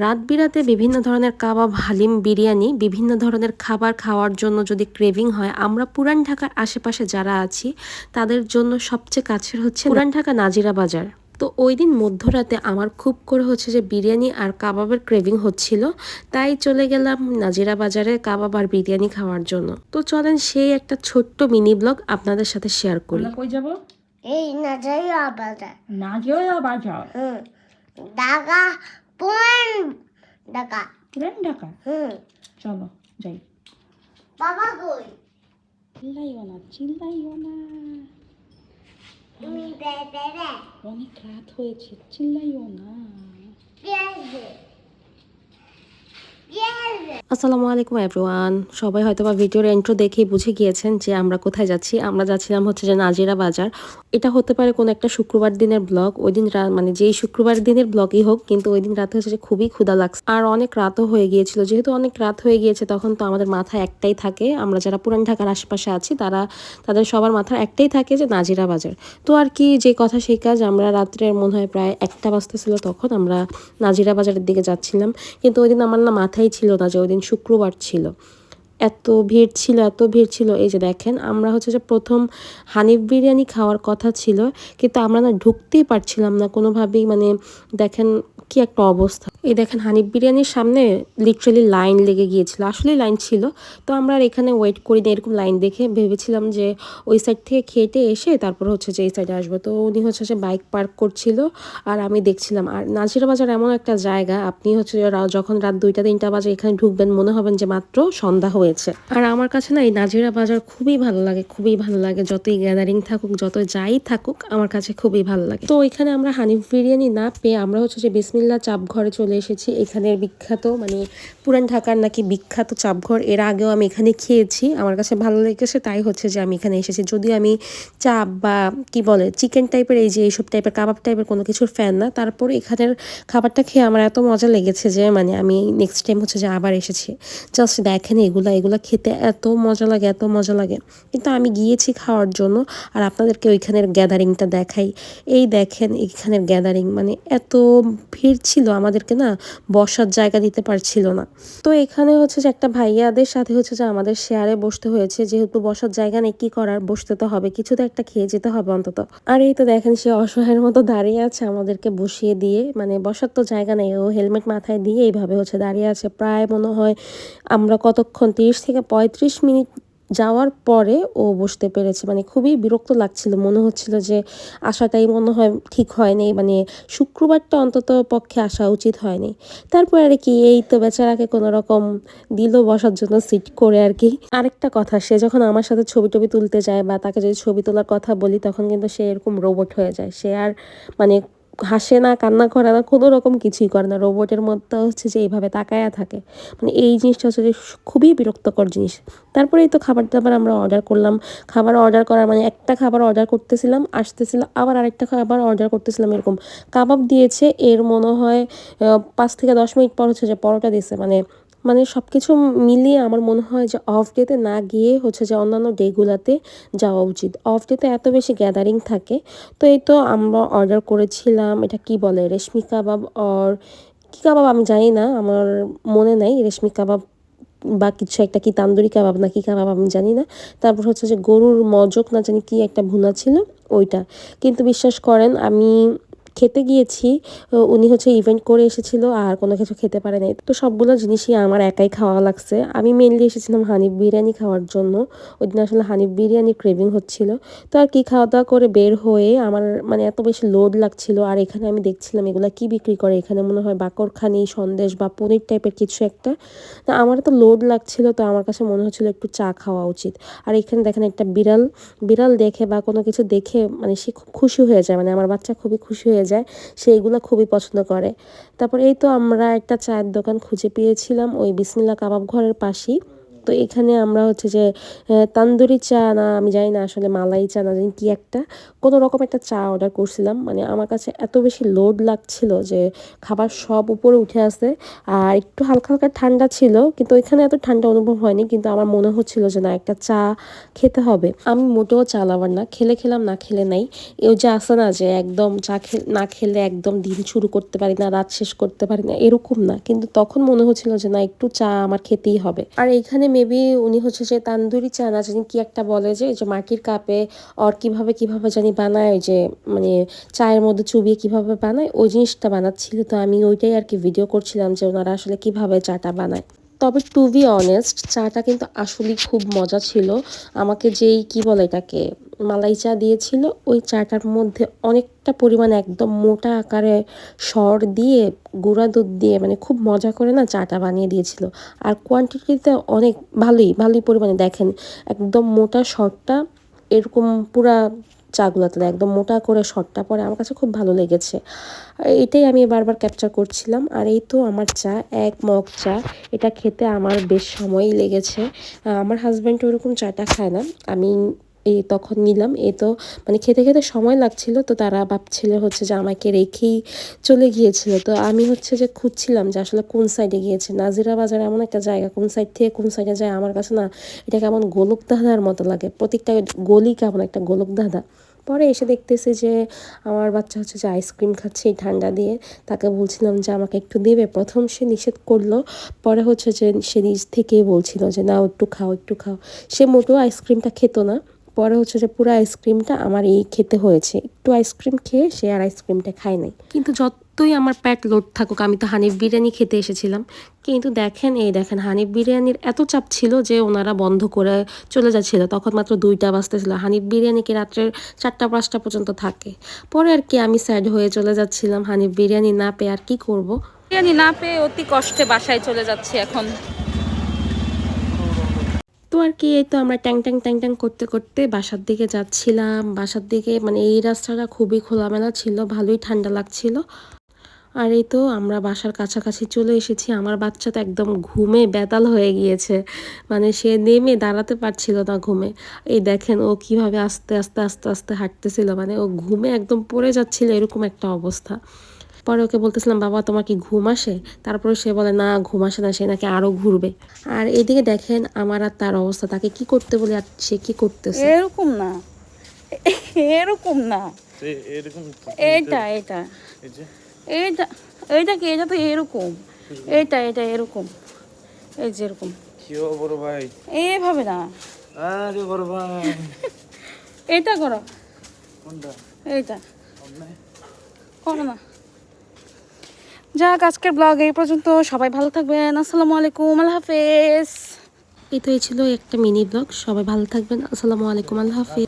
রাত বিরাতে বিভিন্ন ধরনের কাবাব হালিম বিরিয়ানি বিভিন্ন ধরনের খাবার খাওয়ার জন্য যদি ক্রেভিং হয় আমরা পুরান ঢাকার আশেপাশে যারা আছি তাদের জন্য সবচেয়ে কাছের হচ্ছে পুরান ঢাকা নাজিরা বাজার। তো ওই দিন মধ্যরাতে আমার খুব করে হচ্ছে যে বিরিয়ানি আর কাবাবের ক্রেভিং হচ্ছিল তাই চলে গেলাম নাজিরা বাজারে কাবাব আর বিরিয়ানি খাওয়ার জন্য। তো চলেন সেই একটা ছোট্ট মিনি ব্লগ আপনাদের সাথে শেয়ার করি। কই যাব? এই নাজারি আবাদা নাজিয়া বাজার? হুম। ঢাকা পুরান ঢাকা। পুরান ঢাকা? হুম। চলো যাই। বাবা কই? চিল্লাইও না চিল্লাইও না। অনেক রাত হয়েছে চিল্লাইও না। আসসালামু আলাইকুম এভরিওয়ান সবাই হয়তো বা ভিডিওর এন্ট্রো দেখেই বুঝে গিয়েছেন যে আমরা কোথায় যাচ্ছি। আমরা যাচ্ছিলাম হচ্ছে যে নাজিরা বাজার। এটা হতে পারে কোনো একটা শুক্রবার দিনের ব্লগ ওই দিন মানে যেই শুক্রবার দিনের ব্লগই হোক, কিন্তু ওই দিন রাতে হচ্ছে যে খুবই ক্ষুধা লাগছে। আর অনেক রাতও হয়ে গিয়েছিল। যেহেতু অনেক রাত হয়ে গিয়েছে, তখন তো আমাদের মাথায় একটাই থাকে। আমরা যারা পুরান ঢাকার আশেপাশে আছি, তারা তাদের সবার মাথায় একটাই থাকে যে নাজিরা বাজার। তো আর কি যে কথা, সেই কাজ আমরা রাত্রের মনে হয় প্রায় একটা বাজতেছিল, তখন আমরা নাজিরা বাজারের দিকে যাচ্ছিলাম। কিন্তু ওই দিন আমার না মাথায় ছিল না যে ওই দিন শুক্রবার ছিল। এত ভিড় ছিল, এত ভিড় ছিল। এই যে দেখেন, আমরা হচ্ছে যে প্রথম হানিফ বিরিয়ানি খাওয়ার কথা ছিল, কিন্তু আমরা না ঢুকতেই পারছিলাম না কোনোভাবেই। মানে দেখেন কি একটা অবস্থা। এই দেখেন হানিফ বিরিয়ানির সামনে লিটারালি লাইন লেগে গিয়েছিল আসলে লাইন ছিল। তো আমরা আর এখানে ওয়েট করি না এরকম লাইন দেখে ভেবেছিলাম যে ওই সাইড থেকে খেটে এসে তারপর হচ্ছে যে এই সাইডে আসব। তো উনি হচ্ছে যে বাইক পার্ক করছিল আর আমি দেখছিলাম। আর নাজিরা বাজার এমন একটা জায়গা, আপনি হচ্ছে যখন রাত দুইটা, তিনটা বাজে এখানে ঢুকবেন, মনে হবেন যে মাত্র সন্ধ্যা হয়েছে। আর আমার কাছে না এই নাজিরা বাজার খুবই ভালো লাগে, খুবই ভালো লাগে। যতই গ্যাদারিং থাকুক যত যাই থাকুক, আমার কাছে খুবই ভালো লাগে। তো এখানে আমরা হানিফ বিরিয়ানি না পেয়ে আমরা হচ্ছে যে বিসমিল্লা চাপ ঘরে চলে এসেছি। এখানের বিখ্যাত মানে পুরান ঢাকার নাকি বিখ্যাত চাপঘর। এর আগেও আমি এখানে খেয়েছি। আমার কাছে ভালো লেগেছে, তাই হচ্ছে যে আমি এখানে এসেছি। যদিও আমি চাপ বা কি বলে, চিকেন টাইপের এই যে এইসব টাইপের, কাবাব টাইপের কোনো কিছুর ফ্যান না। তারপরে এখানের খাবারটা খেয়ে আমার এত মজা লেগেছে যে মানে আমি নেক্সট টাইম হচ্ছে যে আবার এসেছি। জাস্ট দেখেন এগুলো এগুলো খেতে এত মজা লাগে, এত মজা লাগে। কিন্তু আমি গিয়েছি খাওয়ার জন্য, আর আপনাদেরকে ওইখানের গ্যাদারিংটা দেখাই। এই দেখেন এইখানের গ্যাদারিং মানে এত ভিড় ছিল আমাদেরকে না বসার জায়গা দিতে পারছিল না। তো এখানে হচ্ছে যে একটা ভাইয়াদের সাথে হচ্ছে যে আমাদের শেয়ারে বসতে হয়েছে, যেহেতু বসার জায়গা নেই, কি করার? বসতে তো হবে, কিছু তো একটা খেয়ে যেতে হবে অন্তত। আর এই তো দেখেন, সে অসহায়ের মতো দাঁড়িয়ে আছে আমাদেরকে বসিয়ে দিয়ে মানে বসার তো জায়গা নেই, ও হেলমেট মাথায় দিয়ে এইভাবে হচ্ছে দাঁড়িয়ে আছে। প্রায় মনে হয় আমরা কতক্ষণ, তিরিশ থেকে পঁয়ত্রিশ মিনিট যাওয়ার পরে ও বসতে পেরেছে। মানে খুবই বিরক্ত লাগছিল। মনে হচ্ছিল যে আসাটাই মনে হয় ঠিক হয়নি। মানে শুক্রবারটা অন্তত পক্ষে আসা উচিত হয়নি। তারপর আর কি, এই তো বেচারাকে কোনো রকম দিল বসার জন্য সিট করে আর কি। আরেকটা কথা, সে যখন আমার সাথে ছবি টবি তুলতে যায় বা তাকে যদি ছবি তোলার কথা বলি, তখন কিন্তু সে এরকম রোবট হয়ে যায়। সে আর মানে হাসে না, কান্না করে না, কোনো রকম কিছুই করে না। রোবটের মধ্যে হচ্ছে যে এইভাবে তাকায়া থাকে। মানে এই জিনিসটা হচ্ছে যে খুবই বিরক্তকর জিনিস। তারপরেই তো খাবার দাবার আমরা অর্ডার করলাম। খাবার অর্ডার করার মানে একটা খাবার অর্ডার করতেছিলাম আসতেছিল আবার আরেকটা খাবার অর্ডার করতেছিলাম এরকম। কাবাব দিয়েছে, এর মনে হয় পাঁচ থেকে দশ মিনিট পর হচ্ছে যে পরোটা দিয়েছে। মানে মানে সব কিছু মিলিয়ে আমার মনে হয় যে অফ ডেতে না গিয়ে হচ্ছে যে অন্যান্য ডেগুলাতে যাওয়া উচিত। অফ ডেতে এত বেশি গ্যাদারিং থাকে। তো এই তো আমরা অর্ডার করেছিলাম, এটা কি বলে, রেশমি কাবাব অর কী কাবাব আমি জানি না, আমার মনে নাই, রেশমি কাবাব বা কিছু একটা কি তান্দুরি কাবাব না কি কাবাব আমি জানি না। তারপর হচ্ছে যে গরুর মজক না জানি কি একটা ভুনা ছিল, ওইটা। কিন্তু বিশ্বাস করেন আমি খেতে গিয়েছি উনি হচ্ছে ইভেন্ট করে এসেছিল আর কোনো কিছু খেতে পারে নাই তো সবগুলো জিনিসই আমার একাই খাওয়া লাগছে। আমি মেনলি এসেছিলাম হানিফ বিরিয়ানি খাওয়ার জন্য। ওই দিন আসলে হানিফ বিরিয়ানি ক্রেভিং হচ্ছিল। তো আর কি খাওয়া দাওয়া করে বের হয়ে আমার মানে এত বেশি লোড লাগছিল আর এখানে আমি দেখছিলাম এগুলা কি বিক্রি করে? এখানে মনে হয় বাকরখানি, সন্দেশ বা পনির টাইপের কিছু একটা। তা আমার তো লোড লাগছিল তো আমার কাছে মনে হচ্ছিল একটু চা খাওয়া উচিত। আর এখানে দেখেন একটা বিড়াল বিড়াল দেখে বা কোনো কিছু দেখে মানে সে খুব খুশি হয়ে যায়। মানে আমার বাচ্চা খুবই খুশি হয়ে যায়, সেইগুলো খুবই পছন্দ করে। তারপর এই তো আমরা একটা চায়ের দোকান খুঁজে পেয়েছিলাম, ওই বিসমিল্লা কাবাব ঘরের পাশেই। তো এখানে আমরা হচ্ছে যে তান্দুরি চা না, আমি জানি না আসলে মালাই চা না, জানি কি একটা, কোনো রকম একটা চা অর্ডার করছিলাম। মানে আমার কাছে এত বেশি লোড লাগছিল যে, খাবার সব উপরে উঠে আসে। আর একটু হালকা হালকা ঠান্ডা ছিল, কিন্তু ওইখানে এত ঠান্ডা অনুভব হয়নি, কিন্তু আমার মনে হচ্ছিল যে, না, একটা চা খেতে হবে। আমি মোটেও চা লাভার না, খেলে খেলাম, না খেলে নাই। এও যে আসে না যে, একদম চা খে, না খেলে একদম দিন শুরু করতে পারি না, রাত শেষ করতে পারি না, এরকম না। কিন্তু তখন মনে হচ্ছিল যে, না, একটু চা আমার খেতেই হবে। আর এখানে মেবি উনি হচ্ছে যে তান্দুরি চা না জানি কি একটা বলে যে যে মাটির কাপে অর কীভাবে কীভাবে জানি বানায় ওই যে মানে চায়ের মধ্যে চুবিয়ে কীভাবে বানায়, ওই জিনিসটা বানাচ্ছিল। তো আমি ওইটাই আর কি ভিডিও করছিলাম যে ওনারা আসলে কীভাবে চাটা বানায়। তবে টু বি অনেস্ট চাটা কিন্তু আসলেই খুব মজা ছিল। আমাকে যেই কি বলে এটাকে মালাই চা দিয়েছিল। ওই চাটার মধ্যে অনেকটা পরিমাণে একদম মোটা আকারে সর দিয়ে গুঁড়া দুধ দিয়ে মানে খুব মজা করে না চাটা বানিয়ে দিয়েছিল। আর কোয়ান্টিটিতে অনেক ভালোই ভালোই পরিমাণে দেখেন, একদম মোটা সরটা এরকম পুরা চাগুলাতে একদম মোটা করে শটটা পরে আমার কাছে খুব ভালো লেগেছে। এটাই আমি বারবার ক্যাপচার করছিলাম। আর এই তো আমার চা, এক মগ চা, এটা খেতে আমার বেশ সময়ই লেগেছে। আমার হাজব্যান্ড ওরকম চাটা খায় না। আমি এই তখন নিলাম। এ তো মানে খেতে খেতে সময় লাগছিল, তো তারা ভাবছিল হচ্ছে যে আমাকে রেখেই চলে গিয়েছিল। তো আমি হচ্ছে যে খুঁজছিলাম যে আসলে কোন সাইডে গিয়েছে। নাজিরা বাজার এমন একটা জায়গা, কোন সাইড থেকে কোন সাইডে যায় আমার কাছে না, এটা কেমন গোলক দাদার মতো লাগে। প্রত্যেকটা গলি কেমন একটা গোলক দাদা পরে এসে দেখতেছি যে আমার বাচ্চা হচ্ছে যে আইসক্রিম খাচ্ছে এই ঠান্ডা দিয়ে। তাকে বলছিলাম যে আমাকে একটু দেবে। প্রথম সে নিষেধ করল, পরে হচ্ছে যে সে নিজ থেকেই বলছিল যে না একটু খাও একটু খাও। সে মোটেও আইসক্রিমটা খেতো না। পরে হচ্ছে যে পুরো আইসক্রিমটা আমার এই খেতে হয়েছে। একটু আইসক্রিম খেয়ে সে আর আইসক্রিমটা খায় নাই। কিন্তু যতই আমার প্যাট লোড থাকুক, আমি তো হানিফ বিরিয়ানি খেতে এসেছিলাম। কিন্তু দেখেন, এই দেখেন, হানিফ বিরিয়ানির এত চাপ ছিল যে ওনারা বন্ধ করে চলে যাচ্ছিল। তখন মাত্র দুইটা বাজতেছিল হানিফ বিরিয়ানি কি রাত্রের চারটা, পাঁচটা পর্যন্ত থাকে। পরে আর কি আমি স্যাড হয়ে চলে যাচ্ছিলাম। হানিফ বিরিয়ানি না পেয়ে আর কি করব? বিরিয়ানি না পেয়ে অতি কষ্টে বাসায় চলে যাচ্ছি এখন। তো আর কি, এই তো আমরা ট্যাং ট্যাং ট্যাং ট্যাং করতে করতে বাসার দিকে যাচ্ছিলাম। বাসার দিকে মানে এই রাস্তাটা খুবই খোলামেলা ছিল, ভালোই ঠান্ডা লাগছিল। আর এই তো আমরা বাসার কাছাকাছি চলে এসেছি। আমার বাচ্চা তো একদম ঘুমে বেতাল হয়ে গিয়েছে। মানে সে নেমে দাঁড়াতে পারছিল না ঘুমে। এই দেখেন ও কীভাবে আস্তে আস্তে আস্তে আস্তে হাঁটতেছিল। মানে ও ঘুমে একদম পড়ে যাচ্ছিল এরকম একটা অবস্থা। পরে ওকে বলতেছিলাম বাবা তোমার কি ঘুম আসে? তারপরে সে বলে না ঘুম আসে না সে নাকি আরও ঘুরবে। আর এদিকে দেখেন আমার আর তার অবস্থা তাকে কি করতে বলে আর সে কি করতেছে? এরকম না। এরকম না। এটা? এই এইটা এইটা কি? এটা তো এরকম। এইটা এটা এরকম। এই যে এরকম। কি বড় ভাই? এইভাবে না। আরে বড় ভাই। এইটা করো। কোনটা? এইটা। করো না। যাক, আজকের ব্লগ এই পর্যন্ত। সবাই ভালো থাকবেন। আসসালামু আলাইকুম। আল্লাহ হাফেজ। এই ছিল একটা মিনি ব্লগ সবাই ভালো থাকবেন। আসসালামু আলাইকুম। আল্লাহ হাফিজ।